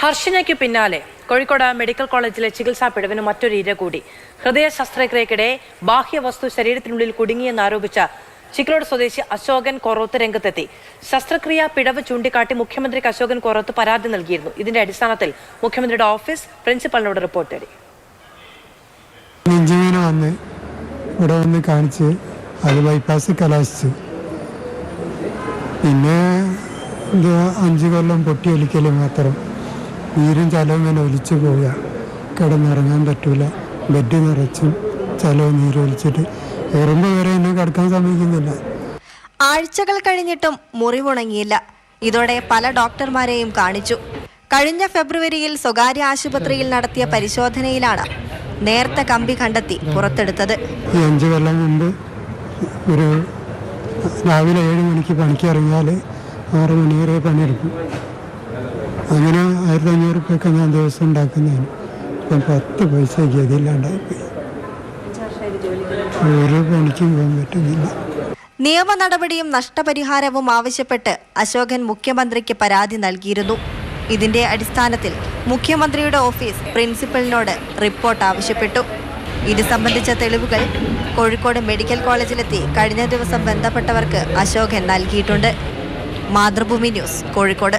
ഹർഷനയ്ക്ക് പിന്നാലെ കോഴിക്കോട് മെഡിക്കൽ കോളേജിലെ ചികിത്സാ പിഴവിന് മറ്റൊരു ഇര കൂടി. ഹൃദയ ശസ്ത്രക്രിയക്കിടെ ബാഹ്യവസ്തു ശരീരത്തിനുള്ളിൽ കുടുങ്ങിയെന്നാരോപിച്ച ചിക്കലോട് സ്വദേശി അശോകൻ കൊറോത്ത് രംഗത്തെത്തി. ശസ്ത്രക്രിയ പിഴവ് ചൂണ്ടിക്കാട്ടി മുഖ്യമന്ത്രിക്ക് അശോകൻ കൊറോത്ത് പരാതി നൽകിയിരുന്നു. ഇതിന്റെ അടിസ്ഥാനത്തിൽ മുഖ്യമന്ത്രിയുടെ ഓഫീസ് പ്രിൻസിപ്പലിനോട് റിപ്പോർട്ട് തേടി. നെഞ്ചുവേന വന്ന് ഇവിടെ വന്ന് കാണിച്ച് അത് ബൈപ്പാസ് കലാശിച്ചു. പിന്നെ അഞ്ചു കൊല്ലം പൊട്ടിയൊലിക്കൽ മാത്രം. നീരും ചലവും ഇങ്ങനെ ഒലിച്ചു പോവുക. കിടന്നിറങ്ങാൻ പറ്റൂല. ബെഡ് നിറച്ചും ചലവും നീരൊലിച്ചിട്ട് കയറുമ്പോൾ വരെ എന്നെ കിടക്കാൻ സമ്മതിക്കുന്നില്ല. ആഴ്ചകൾ കഴിഞ്ഞിട്ടും മുറിവുണങ്ങിയില്ല. ഇതോടെ പല ഡോക്ടർമാരെയും കാണിച്ചു. കഴിഞ്ഞ ഫെബ്രുവരിയിൽ സ്വകാര്യ ആശുപത്രിയിൽ നടത്തിയ പരിശോധനയിലാണ് നേർത്ത കമ്പി കണ്ടെത്തി പുറത്തെടുത്തത്. ഈ അഞ്ച് കൊല്ലം മുമ്പ് ഒരു രാവിലെ ഏഴ് മണിക്ക് പണിക്ക് ഇറങ്ങിയാൽ ആറ് മണി വരെ പണിയെടുക്കും. അങ്ങനെ ആയിരത്തി അഞ്ഞൂറ് റുപ്യൊക്കെ ഞാൻ ദിവസം ഉണ്ടാക്കുന്നതിന് ഇപ്പം പത്ത് പൈസ ഗതിയില്ലാണ്ടായി ഒരു പണിക്കും പോകാൻ പറ്റുന്നില്ല. നിയമ നടപടിയും നഷ്ടപരിഹാരവും ആവശ്യപ്പെട്ട് അശോകൻ മുഖ്യമന്ത്രിക്ക് പരാതി നൽകിയിരുന്നു. ഇതിന്റെ അടിസ്ഥാനത്തിൽ മുഖ്യമന്ത്രിയുടെ ഓഫീസ് പ്രിൻസിപ്പലിനോട് റിപ്പോർട്ട് ആവശ്യപ്പെട്ടു. ഇത് സംബന്ധിച്ച തെളിവുകൾ കോഴിക്കോട് മെഡിക്കൽ കോളേജിലെത്തി കഴിഞ്ഞ ദിവസം ബന്ധപ്പെട്ടവർക്ക് അശോകൻ നൽകിയിട്ടുണ്ട്. മാതൃഭൂമി ന്യൂസ് കോഴിക്കോട്.